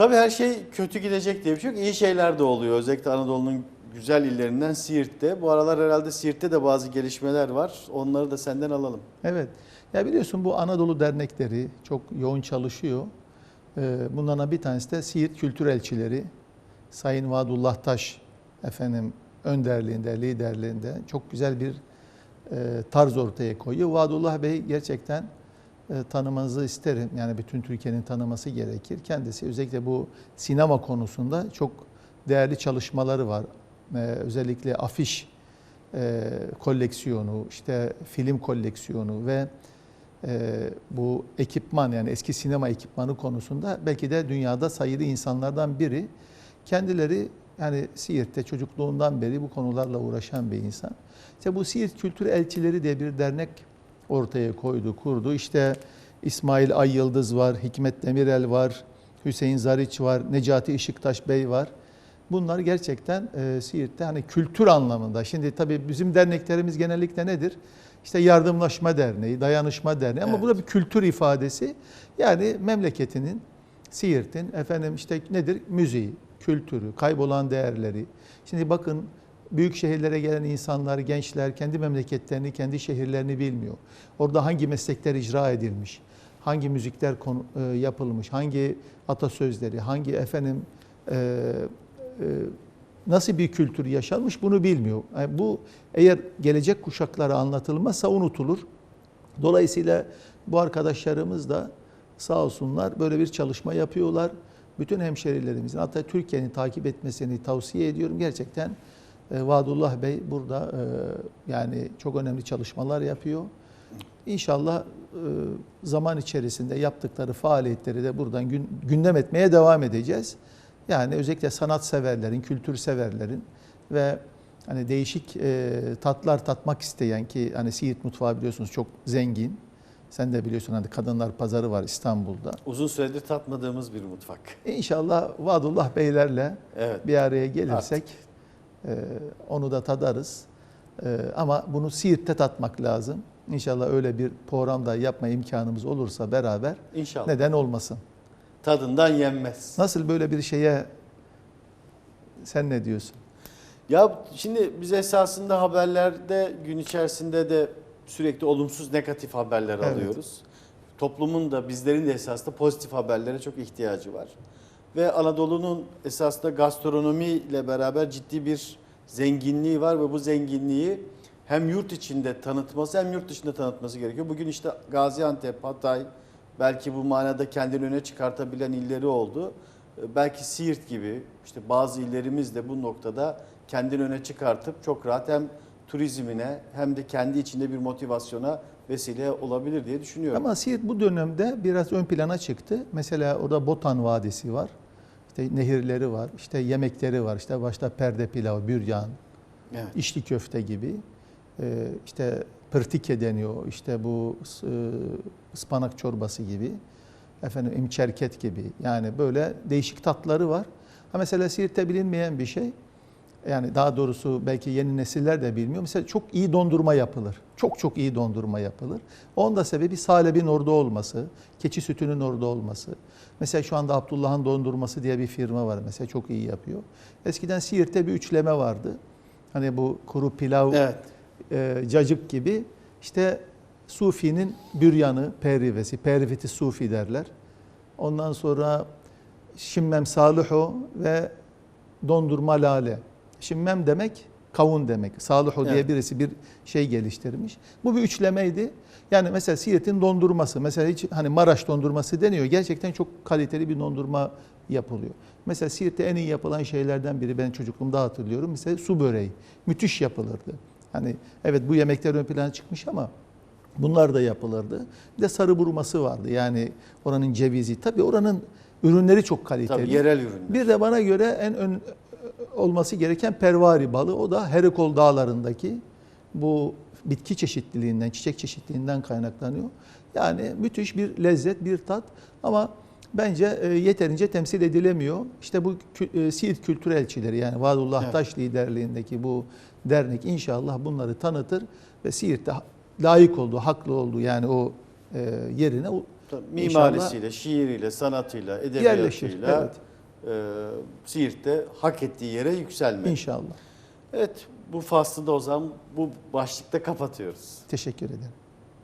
Tabii her şey kötü gidecek diye bir şey yok. İyi şeyler de oluyor. Özellikle Anadolu'nun güzel illerinden Siirt'te. Bu aralar herhalde Siirt'te de bazı gelişmeler var. Onları da senden alalım. Evet. Ya biliyorsun bu Anadolu dernekleri çok yoğun çalışıyor. Ee, Bunlardan bir tanesi de Siirt Kültür Elçileri. Sayın Vadullah Taş efendim önderliğinde, liderliğinde çok güzel bir e, tarz ortaya koyuyor. Vadullah Bey gerçekten tanımanızı isterim. Yani bütün Türkiye'nin tanıması gerekir. Kendisi özellikle bu sinema konusunda çok değerli çalışmaları var. E, Özellikle afiş e, koleksiyonu, işte film koleksiyonu ve e, bu ekipman yani eski sinema ekipmanı konusunda belki de dünyada sayılı insanlardan biri. Kendileri yani Siirt'te çocukluğundan beri bu konularla uğraşan bir insan. İşte bu Siirt Kültür Elçileri diye bir dernek ortaya koydu, kurdu. İşte İsmail Ay Yıldız var, Hikmet Demirel var, Hüseyin Zariç var, Necati Işıktaş Bey var. Bunlar gerçekten e, Siirt'te hani kültür anlamında. Şimdi tabii bizim derneklerimiz genellikle nedir? İşte yardımlaşma derneği, dayanışma derneği ama Evet. bu da bir kültür ifadesi. Yani memleketinin, Siirt'in efendim işte nedir? Müziği, kültürü, kaybolan değerleri. Şimdi bakın büyük şehirlere gelen insanlar, gençler kendi memleketlerini, kendi şehirlerini bilmiyor. Orada hangi meslekler icra edilmiş, hangi müzikler konu- e, yapılmış, hangi atasözleri, hangi efendim e, e, nasıl bir kültür yaşanmış bunu bilmiyor. Yani bu eğer gelecek kuşaklara anlatılmazsa unutulur. Dolayısıyla bu arkadaşlarımız da sağ olsunlar böyle bir çalışma yapıyorlar. Bütün hemşerilerimizin hatta Türkiye'nin takip etmesini tavsiye ediyorum. Gerçekten e, Vadullah Bey burada e, yani çok önemli çalışmalar yapıyor. İnşallah e, zaman içerisinde yaptıkları faaliyetleri de buradan gün- gündem etmeye devam edeceğiz. Yani özellikle sanat severlerin, kültür severlerin ve hani değişik e, tatlar tatmak isteyen ki hani Siirt mutfağı biliyorsunuz çok zengin. Sen de biliyorsun hani kadınlar pazarı var İstanbul'da. Uzun süredir tatmadığımız bir mutfak. İnşallah Vadullah Beylerle Evet. bir araya gelirsek e, onu da tadarız. E, ama bunu Siirt'te tatmak lazım. İnşallah öyle bir program da yapma imkanımız olursa beraber İnşallah. neden olmasın? Tadından yenmez. Nasıl böyle bir şeye sen ne diyorsun? Ya şimdi biz esasında haberlerde gün içerisinde de sürekli olumsuz negatif haberler Evet. alıyoruz. Toplumun da bizlerin de esasında pozitif haberlere çok ihtiyacı var. Ve Anadolu'nun esasında gastronomiyle beraber ciddi bir zenginliği var ve bu zenginliği hem yurt içinde tanıtması hem yurt dışında tanıtması gerekiyor. Bugün işte Gaziantep, Hatay belki bu manada kendini öne çıkartabilen illeri oldu. Ee, Belki Siirt gibi işte bazı illerimiz de bu noktada kendini öne çıkartıp çok rahat hem turizmine hem de kendi içinde bir motivasyona vesile olabilir diye düşünüyorum. Ama Siirt bu dönemde biraz ön plana çıktı. Mesela orada Botan Vadisi var. İşte nehirleri var, işte yemekleri var. İşte başta perde pilav, büryan, evet. içli köfte gibi. Ee, işte pırtike deniyor. İşte bu e, ıspanak çorbası gibi. Efendim imçerket gibi. Yani böyle değişik tatları var. Ha mesela Siirt'te bilinmeyen bir şey. Yani daha doğrusu belki yeni nesiller de bilmiyor. Mesela çok iyi dondurma yapılır. Çok çok iyi dondurma yapılır. Onun da sebebi salebin orada olması, keçi sütünün orada olması. Mesela şu anda Abdullah'ın dondurması diye bir firma var mesela çok iyi yapıyor. Eskiden Siirt'te bir üçleme vardı. Hani bu kuru pilav, Evet. e, cacık gibi. İşte Sufi'nin büryanı, perivesi, periveti Sufi derler. Ondan sonra şimmem saluhu ve dondurma lale. Şimmem demek kavun demek. Saluhu diye Evet. birisi bir şey geliştirmiş. Bu bir üçlemeydi. Yani mesela Siirt'in dondurması, mesela hiç hani Maraş dondurması deniyor. Gerçekten çok kaliteli bir dondurma yapılıyor. Mesela Siirt'te en iyi yapılan şeylerden biri ben çocukluğumda hatırlıyorum. Mesela su böreği. Müthiş yapılırdı. Hani evet bu yemekler ön plana çıkmış ama bunlar da yapılırdı. Bir de sarı burması vardı. Yani oranın cevizi. Tabii oranın ürünleri çok kaliteli. Tabii yerel ürünler. Bir de bana göre en ön olması gereken pervari balı. O da Herekol dağlarındaki bu bitki çeşitliliğinden, çiçek çeşitliliğinden kaynaklanıyor. Yani müthiş bir lezzet, bir tat ama bence e, yeterince temsil edilemiyor. İşte bu e, Siirt Kültür Elçileri yani Vadullah Evet. Taş liderliğindeki bu dernek inşallah bunları tanıtır ve Siirt'te layık olduğu, haklı olduğu yani o e, yerine Tabii Mimarisiyle, şiiriyle, sanatıyla, yerleşir. edebiyatıyla Evet. E, Siirt'te hak ettiği yere yükselmek. İnşallah. Evet bu faslı da o zaman bu başlıkta kapatıyoruz. Teşekkür ederim.